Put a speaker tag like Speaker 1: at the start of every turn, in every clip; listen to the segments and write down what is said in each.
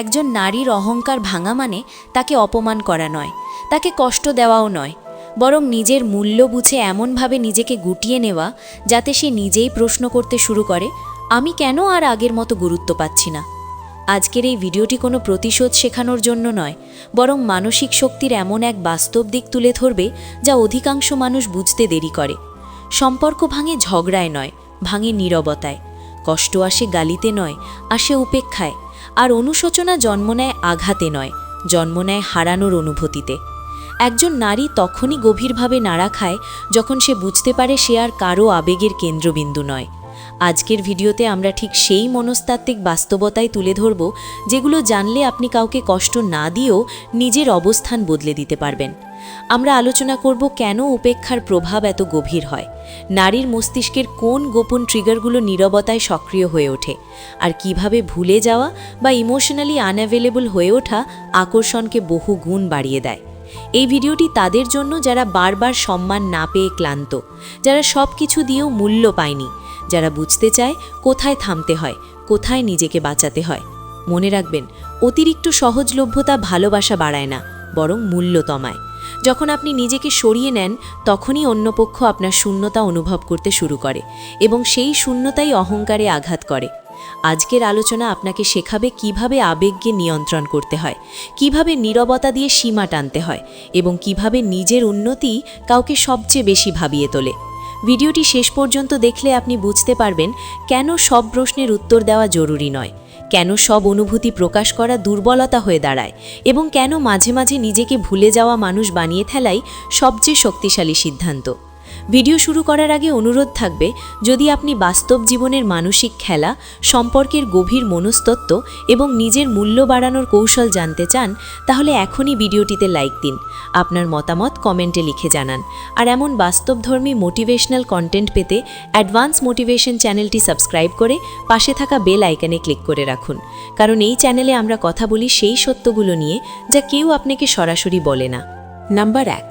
Speaker 1: একজন নারীর অহংকার ভাঙা মানে তাকে অপমান করা নয়, তাকে কষ্ট দেওয়াও নয়, বরং নিজের মূল্য বুঝে এমনভাবে নিজেকে গুটিয়ে নেওয়া যাতে সে নিজেই প্রশ্ন করতে শুরু করে, আমি কেন আর আগের মতো গুরুত্ব পাচ্ছি না? আজকের এই ভিডিওটি কোনো প্রতিশোধ শেখানোর জন্য নয়, বরং মানসিক শক্তির এমন এক বাস্তব দিক তুলে ধরবে যা অধিকাংশ মানুষ বুঝতে দেরি করে। সম্পর্ক ভাঙে ঝগড়ায় নয়, ভাঙে নীরবতায়, কষ্ট আসে গালিতে নয়, আসে উপেক্ষায় আর অনুশোচনা জন্ম নেয় আঘাতে নয়, জন্ম নেয় হারানোর অনুভূতিতে। একজন নারী তখনই গভীরভাবে নাড়া খায় যখন সে বুঝতে পারে সে আর কারও আবেগের কেন্দ্রবিন্দু নয়। আজকের ভিডিওতে আমরা ঠিক সেই মনস্তাত্ত্বিক বাস্তবতায় তুলে ধরব যেগুলো জানলে আপনি কাউকে কষ্ট না দিয়েও নিজের অবস্থান বদলে দিতে পারবেন। আমরা আলোচনা করব কেন উপেক্ষার প্রভাব এত গভীর হয়। নারীর মস্তিষ্কের কোন গোপন ট্রিগারগুলো নীরবতায় সক্রিয় হয়ে ওঠে? আর কীভাবে ভুলে যাওয়া বা ইমোশনালি আনঅ্যাভেলেবল হয়ে ওঠা আকর্ষণকে বহু গুণ বাড়িয়ে দেয়? এই ভিডিওটি তাদের জন্য যারা বারবার সম্মান না পেয়ে ক্লান্ত, যারা সব কিছু দিয়েও মূল্য পায়নি, যারা বুঝতে চায় কোথায় থামতে হয়, কোথায় নিজেকে বাঁচাতে হয়। মনে রাখবেন, অতিরিক্ত সহজলভ্যতা ভালোবাসা বাড়ায় না, বরং মূল্য তমায় যখন আপনি নিজেকে সরিয়ে নেন, তখনই অন্যপক্ষ আপনার শূন্যতা অনুভব করতে শুরু করে এবং সেই শূন্যতাই অহংকারে আঘাত করে। আজকের আলোচনা আপনাকে শেখাবে কীভাবে আবেগকে নিয়ন্ত্রণ করতে হয়, কীভাবে নীরবতা দিয়ে সীমা টানতে হয় এবং কীভাবে নিজের উন্নতি কাউকে সবচেয়ে বেশি ভাবিয়ে তোলে। ভিডিওটি শেষ পর্যন্ত দেখলে আপনি বুঝতে পারবেন কেন সব প্রশ্নের উত্তর দেওয়া জরুরি নয়। কেন সব অনুভূতি প্রকাশ করা দুর্বলতা হয়ে দাঁড়ায় এবং কেন মাঝে মাঝে নিজেকে ভুলে যাওয়া মানুষ বানিয়ে ফেলাই সবচেয়ে শক্তিশালী সিদ্ধান্ত? ভিডিও শুরু করার আগে অনুরোধ থাকবে, যদি আপনি বাস্তব জীবনের মানসিক খেলা, সম্পর্কের গভীর মনস্তত্ত্ব এবং নিজের মূল্য বাড়ানোর কৌশল জানতে চান, তাহলে এখনই ভিডিওটিতে লাইক দিন। আপনার মতামত কমেন্টে লিখে জানান। আর এমন বাস্তবধর্মী মোটিভেশনাল কন্টেন্ট পেতে অ্যাডভান্স মোটিভেশন চ্যানেলটি সাবস্ক্রাইব করে পাশে থাকা বেল আইকনে ক্লিক করে রাখুন। কারণ এই চ্যানেলে আমরা কথা বলি সেই সত্যগুলো নিয়ে, যা কেউ আপনাকে সরাসরি বলে না।
Speaker 2: নাম্বার এক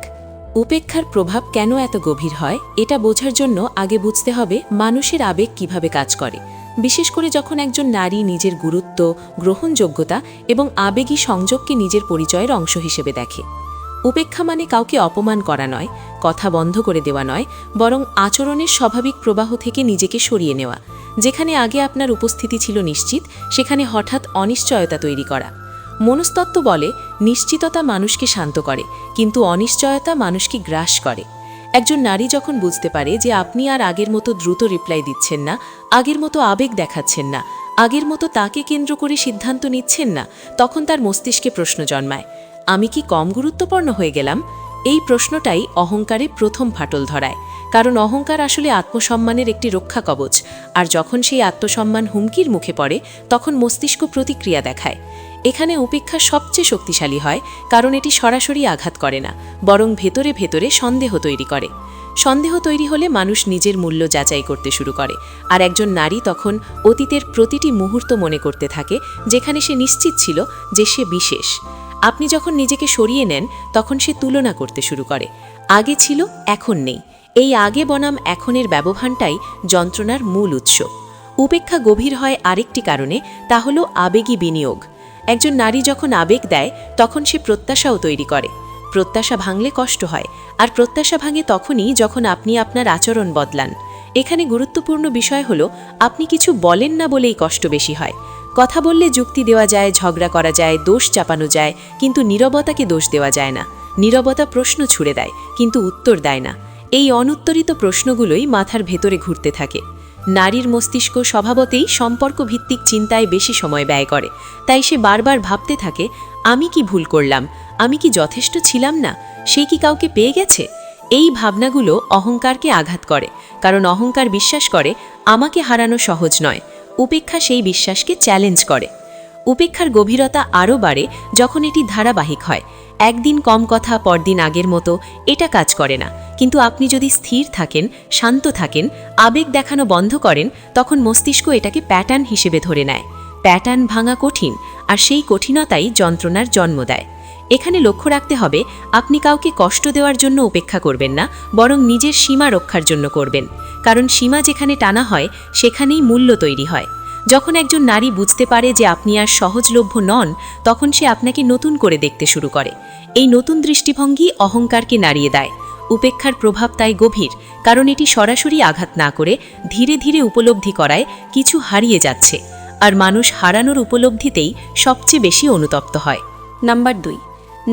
Speaker 2: উপেক্ষার প্রভাব কেন এত গভীর হয়, এটা বোঝার জন্য আগে বুঝতে হবে মানুষের আবেগ কীভাবে কাজ করে। বিশেষ করে যখন একজন নারী নিজের গুরুত্ব, গ্রহণযোগ্যতা এবং আবেগী সংযোগকে নিজের পরিচয়ের অংশ হিসেবে দেখে। উপেক্ষা মানে কাউকে অপমান করা নয়, কথা বন্ধ করে দেওয়া নয়, বরং আচরণের স্বাভাবিক প্রবাহ থেকে নিজেকে সরিয়ে নেওয়া, যেখানে আগে আপনার উপস্থিতি ছিল নিশ্চিত, সেখানে হঠাৎ অনিশ্চয়তা তৈরি করা। মনস্তত্ত্ব বলে, নিশ্চিততা মানুষকে শান্ত করে, কিন্তু অনিশ্চয়তা মানুষকে গ্রাস করে। একজন নারী যখন বুঝতে পারে যে আপনি আর আগের মতো দ্রুত রিপ্লাই দিচ্ছেন না, আগের মতো আবেগ দেখাচ্ছেন না, আগের মতো তাকে কেন্দ্র করে সিদ্ধান্ত নিচ্ছেন না, তখন তার মস্তিষ্কে প্রশ্ন জন্মায়, আমি কি কম গুরুত্বপূর্ণ হয়ে গেলাম? এই প্রশ্নটাই অহংকারে প্রথম ফাটল ধরায়, কারণ অহংকার আসলে আত্মসম্মানের একটি রক্ষা কবচ, আর যখন সেই আত্মসম্মান হুমকির মুখে পড়ে, তখন মস্তিষ্ক প্রতিক্রিয়া দেখায়। এখানে উপেক্ষা সবচেয়ে শক্তিশালী হয়, কারণ এটি সরাসরি আঘাত করে না, বরং ভেতরে ভেতরে সন্দেহ তৈরি করে। সন্দেহ তৈরি হলে মানুষ নিজের মূল্য যাচাই করতে শুরু করে, আর একজন নারী তখন অতীতের প্রতিটি মুহূর্ত মনে করতে থাকে, যেখানে সে নিশ্চিত ছিল যে সে বিশেষ। আপনি যখন নিজেকে সরিয়ে নেন, তখন সে তুলনা করতে শুরু করে। আগে ছিল, এখন নেই। এই আগে বনাম এখনের ব্যবধানটাই যন্ত্রণার মূল উৎস। উপেক্ষা গভীর হয় আরেকটি কারণে, তা হল আবেগী বিনিয়োগ। একজন নারী যখন আবেগ দেয়, তখন সে প্রত্যাশাও তৈরি করে। প্রত্যাশা ভাঙলে কষ্ট হয়, আর প্রত্যাশা ভাঙে তখনই যখন আপনি আপনার আচরণ বদলান। এখানে গুরুত্বপূর্ণ বিষয় হলো, আপনি কিছু বলেন না বলেই কষ্ট বেশি হয়। কথা বললে যুক্তি দেওয়া যায়, ঝগড়া করা যায়, দোষ চাপানো যায়, কিন্তু নীরবতাকে দোষ দেওয়া যায় না। নীরবতা প্রশ্ন ছুড়ে দেয়, কিন্তু উত্তর দেয় না। এই অনুত্তরিত প্রশ্নগুলোই মাথার ভেতরে ঘুরতে থাকে। নারীর মস্তিষ্ক স্বভাবতেই সম্পর্কভিত্তিক চিন্তায় বেশি সময় ব্যয় করে। তাই সে বারবার ভাবতে থাকে, আমি কি ভুল করলাম? আমি কি যথেষ্ট ছিলাম না? সে কি কাউকে পেয়ে গেছে? এই ভাবনাগুলো অহংকারকে আঘাত করে, কারণ অহংকার বিশ্বাস করে, আমাকে হারানো সহজ নয়। উপেক্ষা সেই বিশ্বাসকে চ্যালেঞ্জ করে। উপেক্ষার গভীরতা আরও বাড়ে যখন এটি ধারাবাহিক হয়। একদিন কম কথা, পরদিন আগের মতো, এটা কাজ করে না। কিন্তু আপনি যদি স্থির থাকেন, শান্ত থাকেন, আবেগ দেখানো বন্ধ করেন, তখন মস্তিষ্ক এটাকে প্যাটার্ন হিসেবে ধরে নেয়। প্যাটার্ন ভাঙা কঠিন, আর সেই কঠিনতাই যন্ত্রণার জন্ম দেয়। এখানে লক্ষ্য রাখতে হবে, আপনি কাউকে কষ্ট দেওয়ার জন্য উপেক্ষা করবেন না, বরং নিজের সীমা রক্ষার জন্য করবেন। কারণ সীমা যেখানে টানা হয়, সেখানেই মূল্য তৈরি হয়। যখন একজন নারী বুঝতে পারে যে আপনি আর সহজলভ্য নন, তখন সে আপনাকে নতুন করে দেখতে শুরু করে। এই নতুন দৃষ্টিভঙ্গি অহংকারকে নাড়িয়ে দেয়। উপেক্ষার প্রভাব তাই গভীর, কারণ এটি সরাসরি আঘাত না করে ধীরে ধীরে উপলব্ধি করায় কিছু হারিয়ে যাচ্ছে, আর মানুষ হারানোর উপলব্ধিতেই সবচেয়ে বেশি অনুতপ্ত হয়।
Speaker 1: নাম্বার দুই,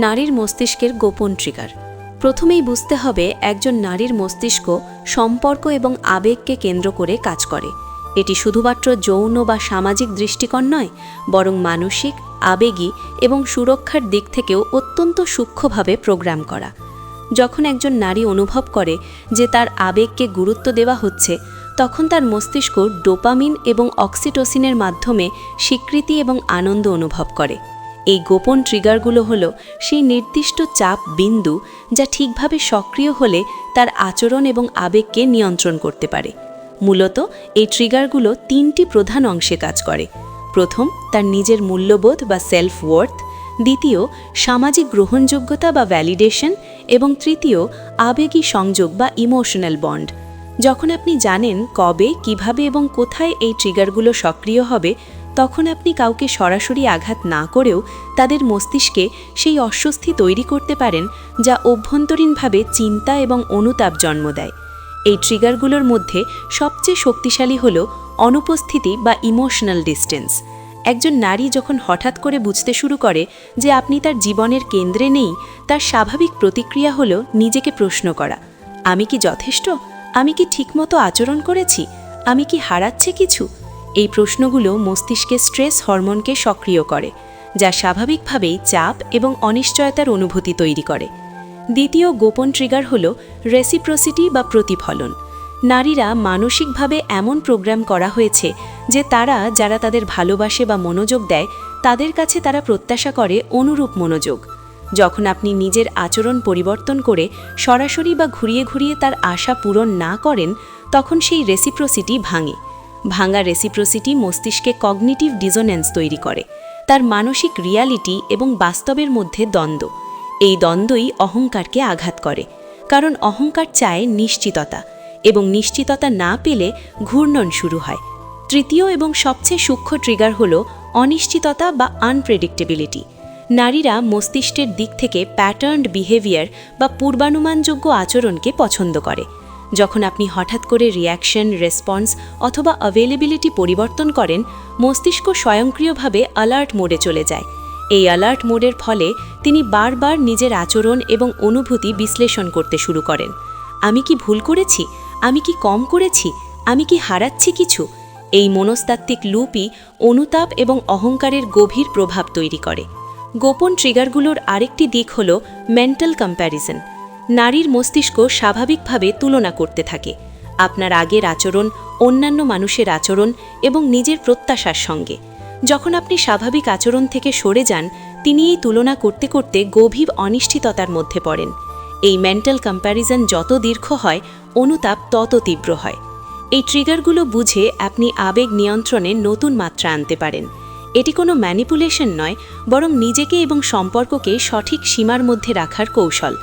Speaker 1: নারীর মস্তিষ্কের গোপন ট্রিগার প্রথমেই বুঝতে হবে একজন নারীর মস্তিষ্ক সম্পর্ক এবং আবেগকে কেন্দ্র করে কাজ করে। এটি শুধুমাত্র যৌন বা সামাজিক দৃষ্টিকোণ নয়, বরং মানসিক, আবেগী এবং সুরক্ষার দিক থেকেও অত্যন্ত সূক্ষ্মভাবে প্রোগ্রাম করা। যখন একজন নারী অনুভব করে যে তার আবেগকে গুরুত্ব দেওয়া হচ্ছে, তখন তার মস্তিষ্ক ডোপামিন এবং অক্সিটোসিনের মাধ্যমে স্বীকৃতি এবং আনন্দ অনুভব করে। এই গোপন ট্রিগারগুলো হলো সেই নির্দিষ্ট চাপ বিন্দু যা ঠিকভাবে সক্রিয় হলে তার আচরণ এবং আবেগকে নিয়ন্ত্রণ করতে পারে। মূলত এই ট্রিগারগুলো তিনটি প্রধান অংশে কাজ করে। প্রথম, তার নিজের মূল্যবোধ বা সেলফ ওয়ার্থ দ্বিতীয়, সামাজিক গ্রহণযোগ্যতা বা ভ্যালিডেশন এবং তৃতীয়, আবেগী সংযোগ বা ইমোশনাল বন্ড যখন আপনি জানেন কবে, কীভাবে এবং কোথায় এই ট্রিগারগুলো সক্রিয় হবে, তখন আপনি কাউকে সরাসরি আঘাত না করেও তাদের মস্তিষ্কে সেই অস্বস্তি তৈরি করতে পারেন, যা অভ্যন্তরীণভাবে চিন্তা এবং অনুতাপ জন্ম দেয়। এই ট্রিগারগুলোর মধ্যে সবচেয়ে শক্তিশালী হল অনুপস্থিতি বা ইমোশনাল ডিস্টেন্স একজন নারী যখন হঠাৎ করে বুঝতে শুরু করে যে আপনি তার জীবনের কেন্দ্রে নেই, তার স্বাভাবিক প্রতিক্রিয়া হল নিজেকে প্রশ্ন করা, আমি কি যথেষ্ট? আমি কি ঠিকমতো আচরণ করেছি? আমি কি হারাচ্ছে কিছু? এই প্রশ্নগুলো মস্তিষ্কে স্ট্রেস হরমোনকে সক্রিয় করে, যা স্বাভাবিকভাবেই চাপ এবং অনিশ্চয়তার অনুভূতি তৈরি করে। দ্বিতীয় গোপন ট্রিগার হল রেসিপ্রোসিটি বা প্রতিফলন। নারীরা মানসিকভাবে এমন প্রোগ্রাম করা হয়েছে যে তারা, যারা তাদের ভালোবাসে বা মনোযোগ দেয়, তাদের কাছে তারা প্রত্যাশা করে অনুরূপ মনোযোগ। যখন আপনি নিজের আচরণ পরিবর্তন করে সরাসরি বা ঘুরিয়ে ঘুরিয়ে তার আশা পূরণ না করেন, তখন সেই রেসিপ্রোসিটি ভাঙে। ভাঙা রেসিপ্রোসিটি মস্তিষ্কে কগনিটিভ ডিজোনেন্স তৈরি করে। তার মানসিক রিয়ালিটি এবং বাস্তবের মধ্যে দ্বন্দ্ব। এই দ্বন্দ্বই অহংকারকে আঘাত করে, কারণ অহংকার চায় নিশ্চিততা এবং নিশ্চিততা না পেলে ঘূর্ণন শুরু হয়। তৃতীয় এবং সবচেয়ে সূক্ষ্ম ট্রিগার হল অনিশ্চিততা বা আনপ্রেডিক্টেবিলিটি নারীরা মস্তিষ্কের দিক থেকে প্যাটার্নড বিহেভিয়ার বা পূর্বানুমানযোগ্য আচরণকে পছন্দ করে। যখন আপনি হঠাৎ করে রিয়াকশন রেসপন্স অথবা অ্যাভেলেবিলিটি পরিবর্তন করেন, মস্তিষ্ক স্বয়ংক্রিয়ভাবে অ্যালার্ট মোডে চলে যায়। এই অ্যালার্ট মোডের ফলে তিনি বারবার নিজের আচরণ এবং অনুভূতি বিশ্লেষণ করতে শুরু করেন। আমি কি ভুল করেছি? আমি কি কম করেছি? আমি কি হারাচ্ছি কিছু? এই মনস্তাত্ত্বিক লুপই অনুতাপ এবং অহংকারের গভীর প্রভাব তৈরি করে। গোপন ট্রিগারগুলোর আরেকটি দিক হল মেন্টাল কম্প্যারিজন নারীর মস্তিষ্ক স্বাভাবিকভাবে তুলনা করতে থাকে। আপনার আগের আচরণ, অন্যান্য মানুষের আচরণ এবং নিজের প্রত্যাশার সঙ্গে। যখন আপনি স্বাভাবিক আচরণ থেকে সরে যান, তিনি এই তুলনা করতে করতে গভীর অনিশ্চিততার মধ্যে পড়েন। এই মেন্টাল কম্প্যারিজন যত দীর্ঘ হয়, অনুতাপ তত তীব্র হয়। এই ট্রিগারগুলো বুঝে আপনি আবেগ নিয়ন্ত্রণে নতুন মাত্রা আনতে পারেন। এটি কোনো ম্যানিপুলেশন নয়, বরং নিজেকে এবং সম্পর্ককে সঠিক সীমার মধ্যে রাখার কৌশল।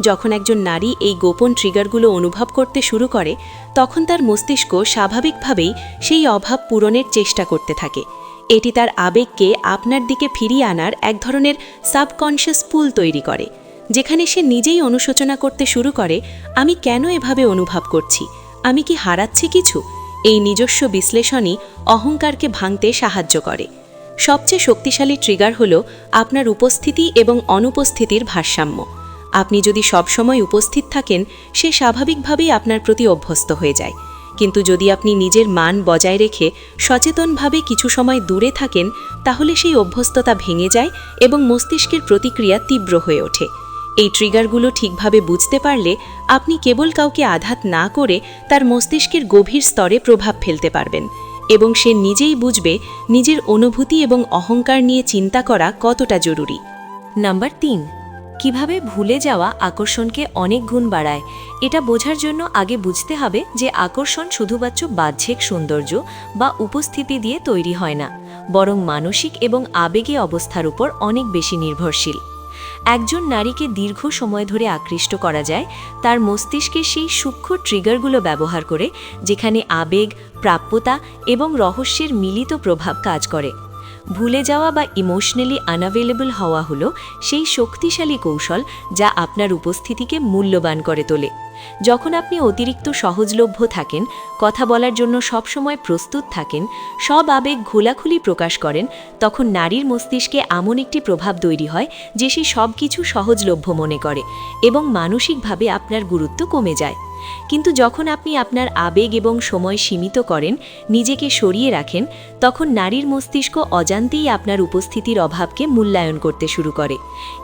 Speaker 1: যখন একজন নারী এই গোপন ট্রিগারগুলো অনুভব করতে শুরু করে, তখন তার মস্তিষ্ক স্বাভাবিকভাবেই সেই অভাব পূরণের চেষ্টা করতে থাকে। এটি তার আবেগকে আপনার দিকে ফিরিয়ে আনার এক ধরনের সাবকনশিয়াস পুল তৈরি করে, যেখানে সে নিজেই অনুশোচনা করতে শুরু করে, আমি কেন এভাবে অনুভব করছি? আমি কি হারাচ্ছি কিছু? এই নিজস্ব বিশ্লেষণই অহংকারকে ভাঙতে সাহায্য করে। সবচেয়ে শক্তিশালী ট্রিগার হল আপনার উপস্থিতি এবং অনুপস্থিতির ভারসাম্য। আপনি যদি সবসময় উপস্থিত থাকেন, সে স্বাভাবিকভাবেই আপনার প্রতি অভ্যস্ত হয়ে যায়। কিন্তু যদি আপনি নিজের মান বজায় রেখে সচেতনভাবে কিছু সময় দূরে থাকেন, তাহলে সেই অভ্যস্ততা ভেঙে যায় এবং মস্তিষ্কের প্রতিক্রিয়া তীব্র হয়ে ওঠে। এই ট্রিগারগুলো ঠিকভাবে বুঝতে পারলে আপনি কেবল কাউকে আঘাত না করে তার মস্তিষ্কের গভীর স্তরে প্রভাব ফেলতে পারবেন এবং সে নিজেই বুঝবে নিজের অনুভূতি এবং অহংকার নিয়ে চিন্তা করা কতটা জরুরি।
Speaker 3: নাম্বার তিন কীভাবে ভুলে যাওয়া আকর্ষণকে অনেক গুণ বাড়ায়, এটা বোঝার জন্য আগে বুঝতে হবে যে আকর্ষণ শুধুমাত্র বাহ্যিক সৌন্দর্য বা উপস্থিতি দিয়ে তৈরি হয় না, বরং মানসিক এবং আবেগে অবস্থার উপর অনেক বেশি নির্ভরশীল। একজন নারীকে দীর্ঘ সময় ধরে আকৃষ্ট করা যায়, তার মস্তিষ্কে সেই সূক্ষ্ম ট্রিগারগুলো ব্যবহার করে, যেখানে আবেগ, প্রাপ্যতা এবং রহস্যের মিলিত প্রভাব কাজ করে। ভুলে যাওয়া বা ইমোশনালি আনঅ্যাভেলেবল হওয়া হলো সেই শক্তিশালী কৌশল যা আপনার উপস্থিতিকে মূল্যবান করে তোলে। যখন আপনি অতিরিক্ত সহজলভ্য থাকেন, কথা বলার জন্য সবসময় প্রস্তুত থাকেন, সব আবেগ খোলাখুলি প্রকাশ করেন, তখন নারীর মস্তিষ্কে এমন একটি প্রভাব তৈরি হয় যে সে সব কিছু সহজলভ্য মনে করে এবং মানসিকভাবে আপনার গুরুত্ব কমে যায়। কিন্তু যখন আপনি আপনার আবেগ এবং সময় সীমিত করেন, নিজেকে সরিয়ে রাখেন, তখন নারীর মস্তিষ্ক অজান্তেই আপনার উপস্থিতির অভাবকে মূল্যায়ন করতে শুরু করে।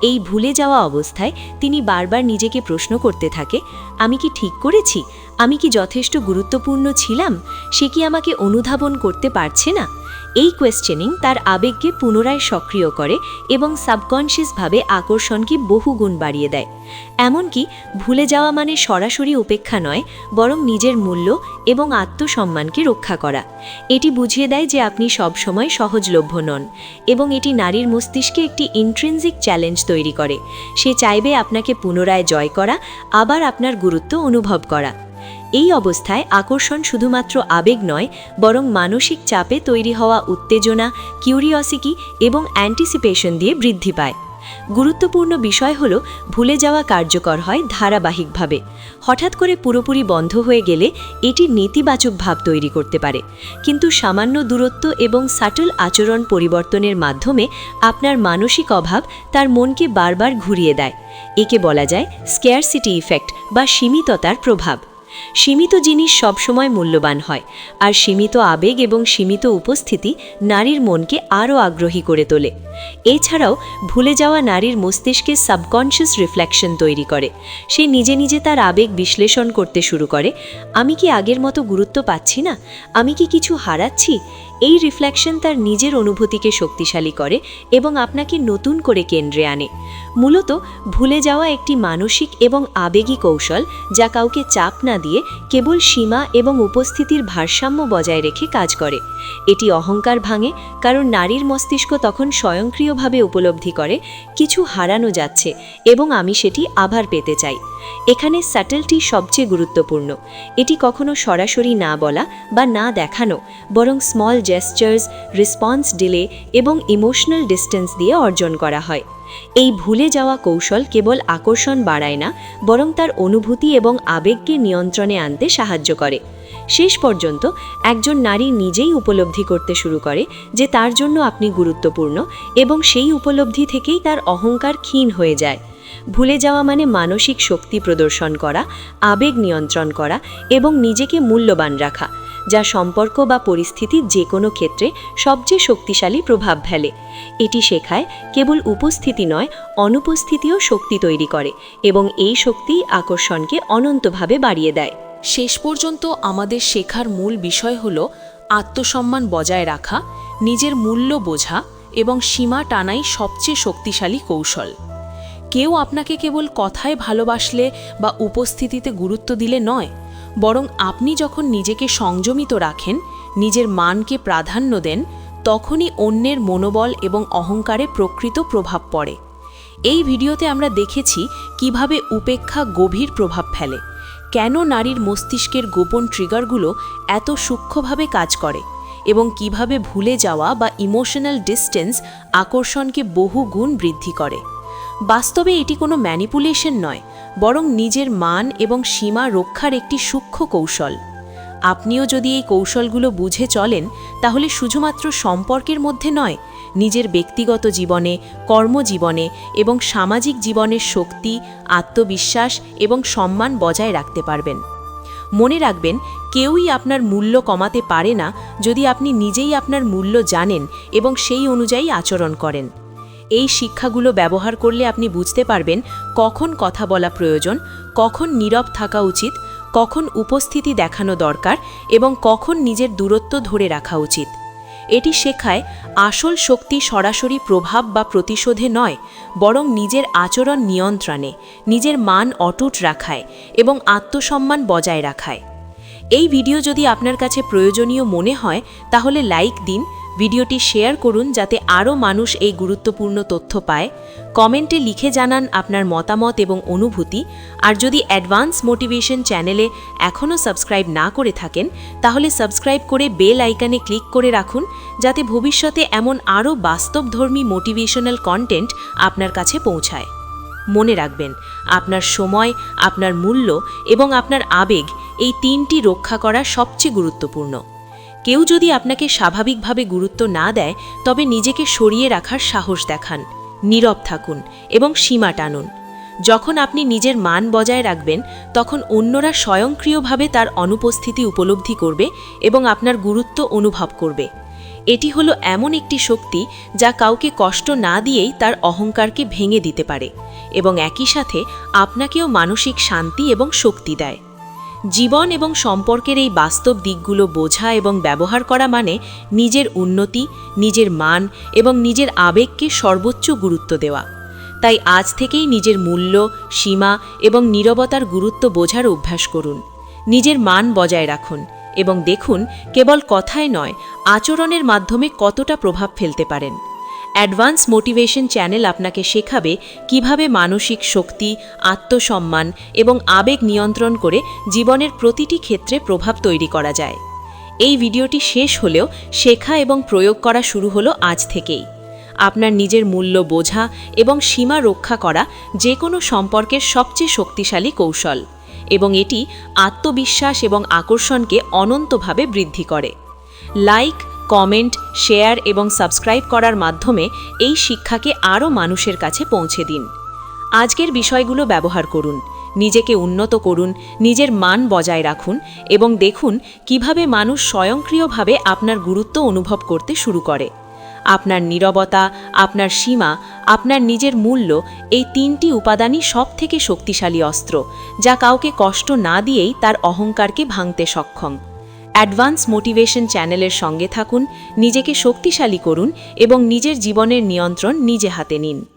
Speaker 3: এই ভুলে যাওয়া অবস্থায় তিনি বারবার নিজেকে প্রশ্ন করতে থাকে, আমি কি ঠিক করেছি? আমি কি যথেষ্ট গুরুত্বপূর্ণ ছিলাম? সে কি আমাকে অনুধাবন করতে পারছে না? এই কোয়েশ্চেনিং তার আবেগকে পুনরায় সক্রিয় করে এবং সাবকনশিয়াসভাবে আকর্ষণকে বহুগুণ বাড়িয়ে দেয়। এমনকি ভুলে যাওয়া মানে সরাসরি উপেক্ষা নয়, বরং নিজের মূল্য এবং আত্মসম্মানকে রক্ষা করা। এটি বুঝিয়ে দেয় যে আপনি সবসময় সহজলভ্য নন এবং এটি নারীর মস্তিষ্কে একটি ইন্ট্রেন্সিক চ্যালেঞ্জ তৈরি করে। সে চাইবে আপনাকে পুনরায় জয় করা, আবার আপনার গুরুত্ব অনুভব করা। এই অবস্থায় আকর্ষণ শুধুমাত্র আবেগ নয়, বরং মানসিক চাপে তৈরি হওয়া উত্তেজনা, কিউরিওসিটি এবং অ্যান্টিসিপেশন দিয়ে বৃদ্ধি পায়। গুরুত্বপূর্ণ বিষয় হল, ভুলে যাওয়া কার্যকর হয় ধারাবাহিকভাবে। হঠাৎ করে পুরোপুরি বন্ধ হয়ে গেলে এটি নেতিবাচক ভাব তৈরি করতে পারে। কিন্তু সামান্য দূরত্ব এবং সাটল আচরণ পরিবর্তনের মাধ্যমে আপনার মানসিক অভাব তার মনকে বারবার ঘুরিয়ে দেয়। একে বলা যায় স্কেয়ারসিটি ইফেক্ট বা সীমিততার প্রভাব। সীমিত জিনিস সবসময় মূল্যবান হয়, আর সীমিত আবেগ এবং সীমিত উপস্থিতি নারীর মনকে আরও আগ্রহী করে তোলে। এছাড়াও, ভুলে যাওয়া নারীর মস্তিষ্কে সাবকনশিয়াস রিফ্লেকশন তৈরি করে। সে নিজে নিজে তার আবেগ বিশ্লেষণ করতে শুরু করে, আমি কি আগের মতো গুরুত্ব পাচ্ছি না? আমি কি কিছু হারাচ্ছি? এই রিফ্লেকশন তার নিজের অনুভূতিকে শক্তিশালী করে এবং আপনাকে নতুন করে কেন্দ্রে আনে। মূলত, ভুলে যাওয়া একটি মানসিক এবং আবেগী কৌশল যা কাউকে চাপ না দিয়ে কেবল সীমা এবং উপস্থিতির ভারসাম্য বজায় রেখে কাজ করে। এটি অহংকার ভাঙে, কারণ নারীর মস্তিষ্ক তখন স্বয়ংক্রিয়ভাবে উপলব্ধি করে, কিছু হারানো যাচ্ছে এবং আমি সেটি আবার পেতে চাই। এখানে স্যাটেলটি সবচেয়ে গুরুত্বপূর্ণ। এটি কখনো সরাসরি না বলা বা না দেখানো, বরং স্মল জেস্টার্স রেসপন্স ডিলে এবং ইমোশনাল ডিস্টেন্স দিয়ে অর্জন করা হয়। এই ভুলে যাওয়া কৌশল কেবল আকর্ষণ বাড়ায় না, বরং তার অনুভূতি এবং আবেগকে নিয়ন্ত্রণে আনতে সাহায্য করে। শেষ পর্যন্ত একজন নারী নিজেই উপলব্ধি করতে শুরু করে যে তার জন্য আপনি গুরুত্বপূর্ণ এবং সেই উপলব্ধি থেকেই তার অহংকার ক্ষীণ হয়ে যায়। ভুলে যাওয়া মানে মানসিক শক্তি প্রদর্শন করা, আবেগ নিয়ন্ত্রণ করা এবং নিজেকে মূল্যবান রাখা, যা সম্পর্ক বা পরিস্থিতির যে কোনো ক্ষেত্রে সবচেয়ে শক্তিশালী প্রভাব ফেলে। এটি শেখায় কেবল উপস্থিতি নয়, অনুপস্থিতিও শক্তি তৈরি করে এবং এই শক্তি আকর্ষণকে অনন্তভাবে বাড়িয়ে দেয়।
Speaker 2: শেষ পর্যন্ত আমাদের শেখার মূল বিষয় হল আত্মসম্মান বজায় রাখা, নিজের মূল্য বোঝা এবং সীমা টানাই সবচেয়ে শক্তিশালী কৌশল। কেউ আপনাকে কেবল কথায় ভালোবাসলে বা উপস্থিতিতে গুরুত্ব দিলে নয়, বরং আপনি যখন নিজেকে সংযমিত রাখেন, নিজের মানকে প্রাধান্য দেন, তখনই অন্যের মনোবল এবং অহংকারে প্রকৃত প্রভাব পড়ে। এই ভিডিওতে আমরা দেখেছি কীভাবে উপেক্ষা গভীর প্রভাব ফেলে, কেন নারীর মস্তিষ্কের গোপন ট্রিগারগুলো এত সূক্ষ্মভাবে কাজ করে এবং কীভাবে ভুলে যাওয়া বা ইমোশনাল ডিস্টেন্স আকর্ষণকে বহু গুণ বৃদ্ধি করে। বাস্তবে এটি কোনো ম্যানিপুলেশন নয়, বরং নিজের মান এবং সীমা রক্ষার একটি সূক্ষ্ম কৌশল। আপনিও যদি এই কৌশলগুলো বুঝে চলেন, তাহলে শুধুমাত্র সম্পর্কের মধ্যে নয়, নিজের ব্যক্তিগত জীবনে, কর্মজীবনে এবং সামাজিক জীবনের শক্তি, আত্মবিশ্বাস এবং সম্মান বজায় রাখতে পারবেন। মনে রাখবেন, কেউই আপনার মূল্য কমাতে পারে না যদি আপনি নিজেই আপনার মূল্য জানেন এবং সেই অনুযায়ী আচরণ করেন। এই শিক্ষাগুলো ব্যবহার করলে আপনি বুঝতে পারবেন কখন কথা বলা প্রয়োজন, কখন নীরব থাকা উচিত, কখন উপস্থিতি দেখানো দরকার এবং কখন নিজের দূরত্ব ধরে রাখা উচিত। এটি শেখায় আসল শক্তি সরাসরি প্রভাব বা প্রতিশোধে নয়, বরং নিজের আচরণ নিয়ন্ত্রণে, নিজের মান অটুট রাখায় এবং আত্মসম্মান বজায় রাখায়। এই ভিডিও যদি আপনার কাছে প্রয়োজনীয় মনে হয়, তাহলে লাইক দিন, ভিডিওটি শেয়ার করুন যাতে আরও মানুষ এই গুরুত্বপূর্ণ তথ্য পায়। কমেন্টে লিখে জানান আপনার মতামত এবং অনুভূতি। আর যদি অ্যাডভান্স মোটিভেশন চ্যানেলে এখনও সাবস্ক্রাইব না করে থাকেন, তাহলে সাবস্ক্রাইব করে বেল আইকনে ক্লিক করে রাখুন, যাতে ভবিষ্যতে এমন আরও বাস্তবধর্মী মোটিভেশনাল কন্টেন্ট আপনার কাছে পৌঁছায়। মনে রাখবেন। আপনার সময়, আপনার মূল্য এবং আপনার আবেগ এই তিনটি রক্ষা করা সবচেয়ে গুরুত্বপূর্ণ। কেউ যদি আপনাকে স্বাভাবিকভাবে গুরুত্ব না দেয়, তবে নিজেকে সরিয়ে রাখার সাহস দেখান। নীরব থাকুন এবং সীমা টানুন। যখন আপনি নিজের মান বজায় রাখবেন, তখন অন্যরা স্বয়ংক্রিয়ভাবে তার অনুপস্থিতি উপলব্ধি করবে এবং আপনার গুরুত্ব অনুভব করবে। এটি হলো এমন একটি শক্তি যা কাউকে কষ্ট না দিয়েই তার অহংকারকে ভেঙে দিতে পারে এবং একই সাথে আপনাকেও মানসিক শান্তি এবং শক্তি দেয়। জীবন এবং সম্পর্কের এই বাস্তব দিকগুলো বোঝা এবং ব্যবহার করা মানে নিজের উন্নতি, নিজের মান এবং নিজের আবেগকে সর্বোচ্চ গুরুত্ব দেওয়া। তাই আজ থেকেই নিজের মূল্য, সীমা এবং নীরবতার গুরুত্ব বোঝার অভ্যাস করুন। নিজের মান বজায় রাখুন এবং দেখুন কেবল কথায় নয়, আচরণের মাধ্যমে কতটা প্রভাব ফেলতে পারেন। অ্যাডভান্স মোটিভেশন চ্যানেল আপনাকে শেখাবে কীভাবে মানসিক শক্তি, আত্মসম্মান এবং আবেগ নিয়ন্ত্রণ করে জীবনের প্রতিটি ক্ষেত্রে প্রভাব তৈরি করা যায়। এই ভিডিওটি শেষ হলেও শেখা এবং প্রয়োগ করা শুরু হলো আজ থেকেই। আপনার নিজের মূল্য বোঝা এবং সীমা রক্ষা করা যে কোনো সম্পর্কের সবচেয়ে শক্তিশালী কৌশল এবং এটি আত্মবিশ্বাস এবং আকর্ষণকে অনন্তভাবে বৃদ্ধি করে। লাইক, কমেন্ট, শেয়ার এবং সাবস্ক্রাইব করার মাধ্যমে এই শিক্ষাকে আরও মানুষের কাছে পৌঁছে দিন। আজকের বিষয়গুলো ব্যবহার করুন, নিজেকে উন্নত করুন, নিজের মান বজায় রাখুন এবং দেখুন কীভাবে মানুষ স্বয়ংক্রিয়ভাবে আপনার গুরুত্ব অনুভব করতে শুরু করে। আপনার নিরবতা, আপনার সীমা, আপনার নিজের মূল্য এই তিনটি উপাদানই সব থেকে শক্তিশালী অস্ত্র, যা কাউকে কষ্ট না দিয়েই তার অহংকারকে ভাঙতে সক্ষম। অ্যাডভান্স মোটিভেশন চ্যানেলের সঙ্গে থাকুন, নিজেকে শক্তিশালী করুন এবং নিজের জীবনের নিয়ন্ত্রণ নিজে হাতে নিন।